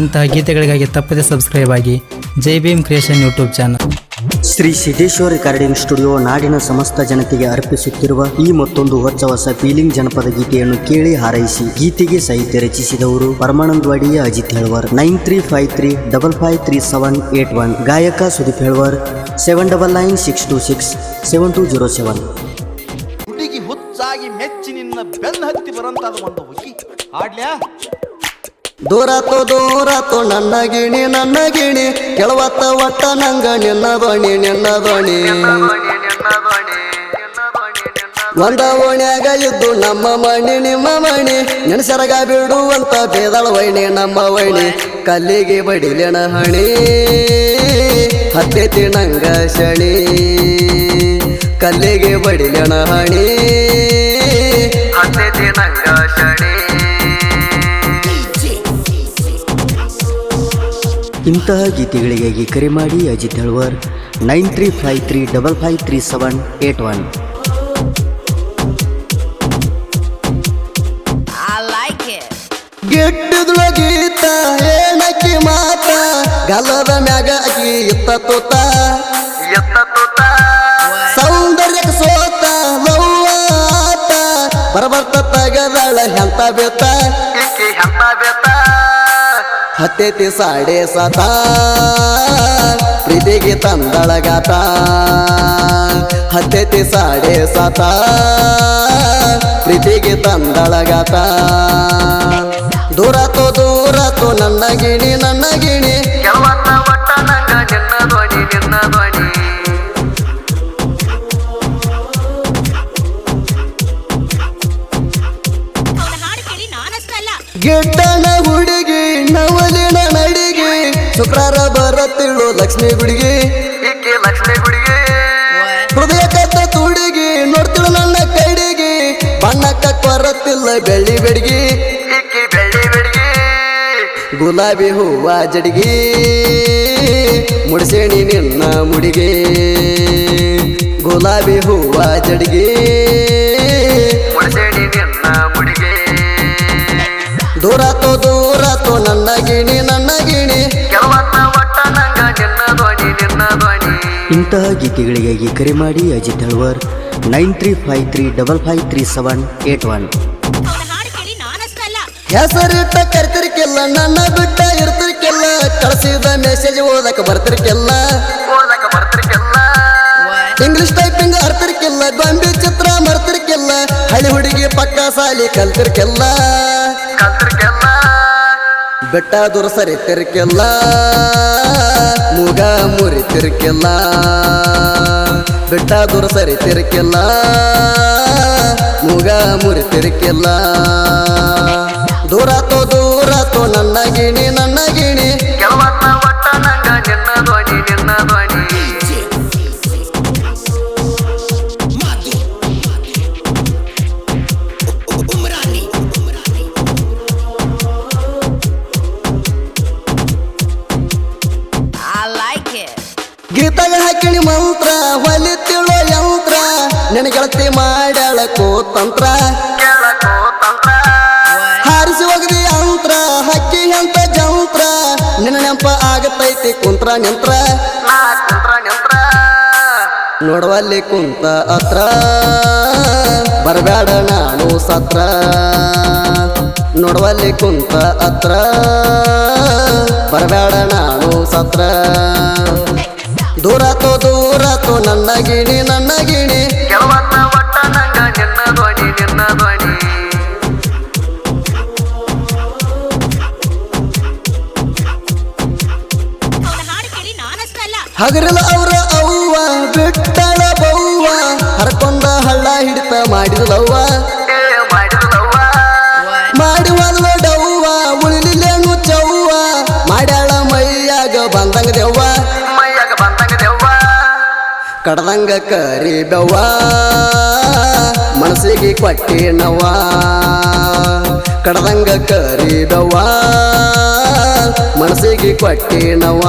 ಇಂತಹ ಗೀತೆಗಳಿಗಾಗಿ ತಪ್ಪದೆ ಸಬ್ಸ್ಕ್ರೈಬ್ ಆಗಿ Jai Bhim creation YouTube channel Shri Siddeshwara recording studio ನಾಡಿನ ಸಮಸ್ತ ಜನತೆಗೆ ಅರ್ಪಿಸುತ್ತಿರುವ ಈ ಮತ್ತೊಂದು ಹೊಸ ಹೊಸ ಫೀಲಿಂಗ್ ಜನಪದ ಗೀತೆಯನ್ನು ಕೇಳಿ ಹಾರೈಸಿ ಗೀತೆಗೆ ಸಾಹಿತ್ಯ ರಚಿಸಿದವರು ಪರಮಾನಂದವಾಡಿಯ Ajit Helwar. Nine three five three double five three seven eight one ಗಾಯಕ Sudeep Helwar. Seven double nine six two six seven two zero seven ಹುಡುಗಿ ಹುಚ್ಚಾಗಿ ಮೆಚ್ಚಿ ನಿನ್ನ ಬೆನ್ನ ಹತ್ತಿ ಬರಂತಾದ ಒಂದು ಹುಡುಗಿ. ಆಡ್ಲ್ಯಾ ದೂರಾತೋ ದೂರಾತೋ, ನನ್ನ ಗಿಣಿ ನನ್ನ ಗಿಣಿ, ಕೆಳವತ್ತ ಒಟ್ಟ ನಂಗ ನಿನ್ನ ಬಣಿ ನಿನ್ನ ಬಣಿ. ಒಂದ ಓಣ್ಯಾಗ ಇದ್ದು ನಮ್ಮ ಮಣಿ, ನಿಮ್ಮ ಮಣಿ ನೆನಸರಗ ಬಿಡುವಂತ ಬೇದಳ ವೈಣಿ, ನಮ್ಮ ವೈಣಿ, ಕಲ್ಲಿಗೆ ಬಡಿಲೆಣ ಹಣಿ. ಹತ್ತೈತಿ ನಂಗ ಶಣಿ, ಕಲ್ಲಿಗೆ ಬಡಿಲೆಣ ಹಣಿ. ಹತ್ತೈತಿ ನಂಗ ಶಣಿ. ಇಂತಹ ಗೀತೆಗಳಿಗಾಗಿ ಕರೆ ಮಾಡಿ Ajit Helwar. Nine three five three double five three seven eight one. ಗೆಡ್ಡದುಳ ಗೀತ ಏನಕ್ಕಿ ಮಾತ? ಗಲದ ಮ್ಯಾಗ ಅಕಿ ಇತ್ತ ತೋತ? ಸೌಂದರ್ಯಕ ಸೋತ ಲವ್ವ ಆತ ಬರಬರ್ತ ತಗದಳ ಹೆಂತ ಬೇತ? ಹತ್ತೈತಿ ಸಾಡೆ ಸತ ಪ್ರೀತಿಗೆ ತಂದಳಗತ. ಹತ್ತೆ ತಿ ಸಾಡೆ ಸತ ಪ್ರೀತಿಗೆ ತಂದಳಗಾತ. ದೂರತೋ ದೂರತೋ ನನ್ನ ಗಿಣಿ ನನ್ನ ಗಿಣಿ. ಅವನ ಶುಕ್ರಾರ ಬರತ್ತಿಳು ಲಕ್ಷ್ಮಿ ಗುಡಿಗೆ. ಹೃದಯ ಕತ್ತ ತುಡಿಗೆ ನೋಡ್ತಿಳು ನನ್ನ ಕೈಡಿಗೆ. ಬಣ್ಣಕ್ಕ ಕೊರತ್ತಿಲ್ಲ ಬೆಳ್ಳಿ ಬೆಡಿಗೆ. ಗುಲಾಬಿ ಹೂವ ಜಡಿಗೆ. ಮುಡಿಸೇಣಿ ನಿನ್ನ ಮುಡಿಗೆ. ಗುಲಾಬಿ ಹೂವ ಜಡಿಗೆ. ಇಂತಹ ಗೀತೆಗಳಿಗಾಗಿ ಕರೆ ಮಾಡಿ Ajith Halwar nine three five three double five three seven eight one. ಹೆಸರಿಟ್ಟ ಕರ್ತಿರ್ಕಿಲ್ಲ ನನ್ನ ಬಿಟ್ಟ ಇರ್ತಿರ್ಕಿಲ್ಲ. ಕಳಿಸಿದ ಮೆಸೇಜ್ ಓದಕ ಬರ್ತಿರ್ಕಿಲ್ಲ. ಇಂಗ್ಲಿಷ್ ಟೈಪಿಂಗ್ ಅರ್ತಿರ್ಕಿಲ್ಲ ಗೊಂಬೆ ಚಿತ್ರ ಮರ್ತಿರ್ಕಿಲ್ಲ. ಹಳಿ ಹುಡುಗಿ ಪಕ್ಕ ಸಾಲಿ ಕಲ್ತಿರ್ಕಿಲ್ಲ. ಬೆಟ್ಟ ದೂರ ಮುಗಾ ಮೂಗ ಮುರಿತಿರ್ಕಿಲ್ಲ ಬೆಟ್ಟ ದೂರ ಸರಿತಿರ್ಕಿಲ್ಲ ಮೂಗ ಮುರಿತಿರ್ಕಿಲ್ಲ ದೂರ ತೋ ದೂರ ತೋ ನನ್ನ ಗಿಣಿ I ಗೀತಾಗ ಹಾಕಿಣಿ ಮಂತ್ರ ಹೊಲಿತಿಳೋ ಯಂತ್ರ, ನಿನ್ನ ಗೆಳತಿ ಮಾಡ್ಯಾಳ ಕೋತಂತ್ರ. ಹಾರಿಸಿ ಹೋಗದಿ ಯಂತ್ರ, ಹಕ್ಕಿ ಅಂತ ಜಂತ್ರ, ನಿನ್ನ ನೆಂಪ ಆಗತೈತಿ ಕುಂತ್ರ ನಿಂತ್ರ. ನೋಡುವಲ್ಲಿ ಕುಂತ ಅತ್ರ ಬರಬೇಡ ನಾನು ಸತ್ರ. ನೋಡುವಲ್ಲಿ ಕುಂತ ಅತ್ರ ಬರಬೇಡ ನಾನು ಸತ್ರ. ದೂರಾತೋ ದೂರಾತೋ ನನ್ನ ಗಿಣಿ ನನ್ನ ಗಿಣಿ. ಅವನ ಹಾಡು ಕೇಳಿ ನಾನಷ್ಟಲ್ಲ ಹಗರಲ ಅವರ ಅವ್ವ ಬಿಟ್ಟಳ ಬವ್ವ ಹರಕೊಂಡ ಹಳ್ಳ ಹಿಡಿತ ಮಾಡಿದಲವ್ವ ಕಡದಂಗ ಕರಿದವ ಮನಸ್ಸಿಗೆ ಕೊಟ್ಟಿನವ ಕಡದಂಗ ಕರಿದವ ಮನಸ್ಸಿಗೆ ಕೊಟ್ಟಿನವ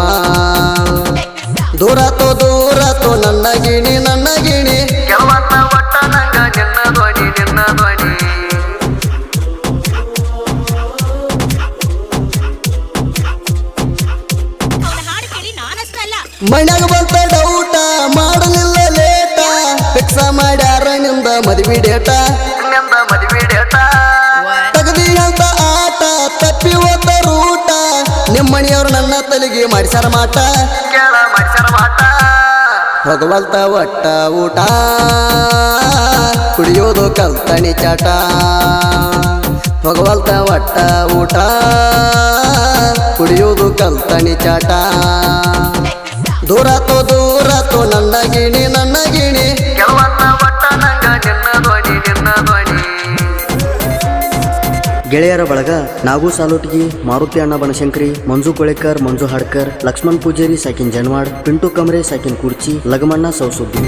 ದೂರತೋ ದೂರತು ನನ್ನ ಗಿಣಿ ನನ್ನ ಗಿಣಿ. ಮೈನಾಗ ಬಂತ ಡೌಟ ಮಾ ಮದುವೆ ಡೇಟ? ನಿಂದ ಮದುವೆ ಡೇಟ? ತಗದಿ ಅಂತ ಆಟ ತಪ್ಪಿ ಹೋದ ರೂಟ. ನಿಮ್ಮ ನನ್ನ ತಲೆಗೆ ಮಾಡಿಸಾರ ಮಾಟ? ಕೇಳ ಮಾಡಿಸ್ಯಾರ ಮಾಟ? ಹೊಗವಲ್ತ ಒಟ್ಟ ಊಟ. ಕುಡಿಯೋದು ಕಲ್ತಣಿ ಚಾಟ. ಹೊಗವಲ್ತ ಒಟ್ಟ ಊಟ. ಕುಡಿಯೋದು ಕಲ್ತಣಿ ಚಾಟ. ದೂರಾತು ತೋ ನನ್ನ ಗಿಣಿ ನನ್ನ ಗೆಳೆಯರ ಬಳಗ ನಾಗು ಸಾಲೋಟಿಗಿ, ಮಾರುತಿ ಅಣ್ಣ ಬನಶಂಕರಿ, ಮಂಜು ಕೊಳೆಕರ್, ಮಂಜು ಹಾಡ್ಕರ್, ಲಕ್ಷ್ಮಣ್ ಪೂಜಾರಿ, ಸಾಕಿನ್ ಜನ್ವಾಡ್, ಪಿಂಟು ಕಮರೆ, ಸಾಕಿನ್ ಕುರ್ಚಿ, ಲಗಮಣ್ಣ ಸೌಸುದ್ದಿ